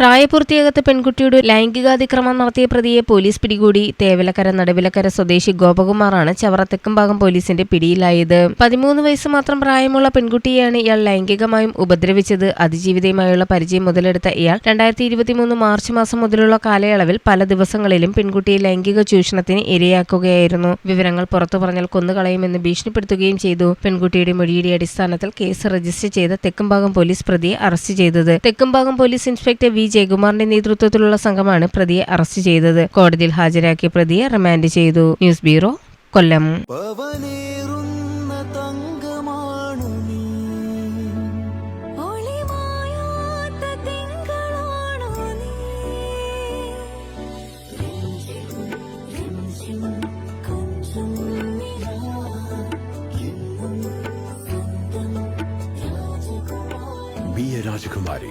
പ്രായപൂർത്തിയാകാത്ത പെൺകുട്ടിയോട് ലൈംഗികാതിക്രമം നടത്തിയ പ്രതിയെ പോലീസ് പിടികൂടി. തേവലക്കര നടുവിലക്കര സ്വദേശി ഗോപകുമാറാണ് ചവറ തെക്കുംഭാഗം പോലീസിന്റെ പിടിയിലായത്. പതിമൂന്ന് വയസ്സ് മാത്രം പ്രായമുള്ള പെൺകുട്ടിയെയാണ് ഇയാൾ ലൈംഗികമായും ഉപദ്രവിച്ചത്. അതിജീവിതയുമായുള്ള പരിചയം മുതലെടുത്ത ഇയാൾ രണ്ടായിരത്തി ഇരുപത്തിമൂന്ന് മാർച്ച് മാസം മുതലുള്ള കാലയളവിൽ പല ദിവസങ്ങളിലും പെൺകുട്ടിയെ ലൈംഗിക ചൂഷണത്തിന് ഇരയാക്കുകയായിരുന്നു. വിവരങ്ങൾ പുറത്തു പറഞ്ഞാൽ കൊന്നുകളയുമെന്ന് ഭീഷണിപ്പെടുത്തുകയും ചെയ്തു. പെൺകുട്ടിയുടെ മൊഴിയുടെ അടിസ്ഥാനത്തിൽ കേസ് രജിസ്റ്റർ ചെയ്ത തെക്കുംഭാഗം പോലീസ് പ്രതിയെ അറസ്റ്റ് ചെയ്തത്. Thekkumbhagam police inspector V. ജയകുമാറിന്റെ നേതൃത്വത്തിലുള്ള സംഘമാണ് പ്രതിയെ അറസ്റ്റ് ചെയ്തത്. കോടതിയിൽ ഹാജരാക്കിയ പ്രതിയെ റിമാൻഡ് ചെയ്തു. News bureau Kollam. Rajakumari